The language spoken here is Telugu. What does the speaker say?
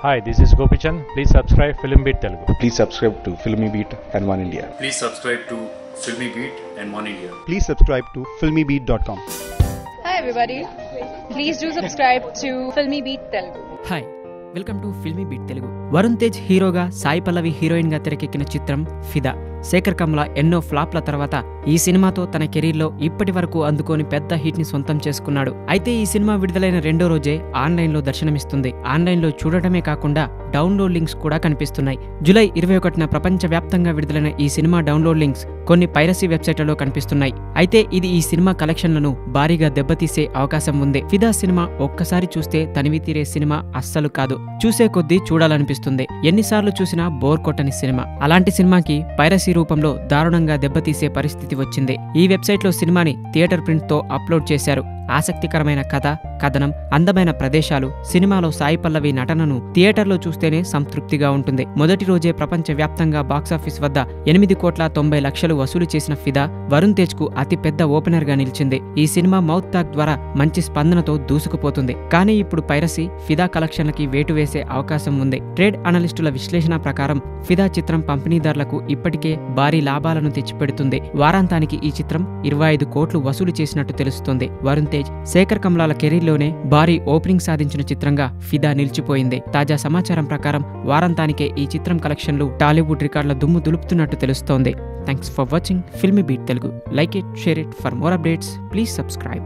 Hi this is Gopichand please subscribe film beat Telugu please subscribe to film beat and one India please subscribe to film beat and one India please subscribe to film beat dot com hi everybody please do subscribe to film beat Telugu hi welcome to filmi beat Telugu Varun Tej హీరోగా సాయి పల్లవి హీరోయిన్గా తెరకెక్కిన చిత్రం ఫిదా శేఖర్ కమ్ల ఎన్నో ఫ్లాప్ల తర్వాత ఈ సినిమాతో తన కెరీర్లో ఇప్పటి వరకు అందుకోని పెద్ద హిట్ని సొంతం చేసుకున్నాడు. అయితే ఈ సినిమా విడుదలైన రెండో రోజే ఆన్లైన్లో దర్శనమిస్తుంది. ఆన్లైన్లో చూడటమే కాకుండా డౌన్లోడ్ లింక్స్ కూడా కనిపిస్తున్నాయి. జూలై ఇరవై ఒకటిన ప్రపంచ వ్యాప్తంగా విడుదలైన ఈ సినిమా డౌన్లోడ్ లింక్స్ కొన్ని పైరసీ వెబ్సైట్లలో కనిపిస్తున్నాయి. అయితే ఇది ఈ సినిమా కలెక్షన్లను భారీగా దెబ్బతీసే అవకాశం ఉంది. ఫిదా సినిమా ఒక్కసారి చూస్తే తనివి తీరే సినిమా అస్సలు కాదు. చూసే కొద్దీ చూడాలనిపిస్తుంది. ఎన్నిసార్లు చూసినా బోర్ కొట్టని సినిమా. అలాంటి సినిమాకి పైరసీ రూపంలో దారుణంగా దెబ్బతీసే పరిస్థితి వచ్చింది. ఈ వెబ్సైట్లో సినిమాని థియేటర్ ప్రింట్తో అప్లోడ్ చేశారు. ఆసక్తికరమైన కథ కథనం అందమైన ప్రదేశాలు సినిమాలో సాయి పల్లవి నటనను థియేటర్లో చూస్తేనే సంతృప్తిగా ఉంటుంది. మొదటి రోజే ప్రపంచ వ్యాప్తంగా బాక్సాఫీస్ వద్ద ఎనిమిది కోట్ల తొంభై లక్షలు వసూలు చేసిన ఫిదా వరుణ్ తేజ్కు ఓపెనర్గా ఓపెనర్గా నిలిచింది. ఈ సినిమా మౌత్ టాక్ ద్వారా మంచి స్పందనతో దూసుకుపోతుంది. కానీ ఇప్పుడు పైరసీ ఫిదా కలెక్షన్లకి వేటు వేసే అవకాశం ఉంది. ట్రేడ్ అనలిస్టుల విశ్లేషణ ప్రకారం ఫిదా చిత్రం పంపిణీదారులకు ఇప్పటికే భారీ లాభాలను తెచ్చిపెడుతుంది. వారాంతానికి ఈ చిత్రం ఇరవై ఐదు కోట్లు వసూలు చేసినట్టు తెలుస్తోంది. వరుణ్ తేజ్ శేఖర్ కమలాల కెరీర్లోనే భారీ ఓపెనింగ్ సాధించిన చిత్రంగా ఫిదా నిలిచిపోయింది. తాజా సమాచారం ప్రకారం వారాంతానికే ఈ చిత్రం కలెక్షన్లు టాలీవుడ్ రికార్డుల దుమ్ము దులుపుతున్నట్టు తెలుస్తోంది. Thanks for watching. Filmi beat Telugu. Like it share it. For more updates please subscribe.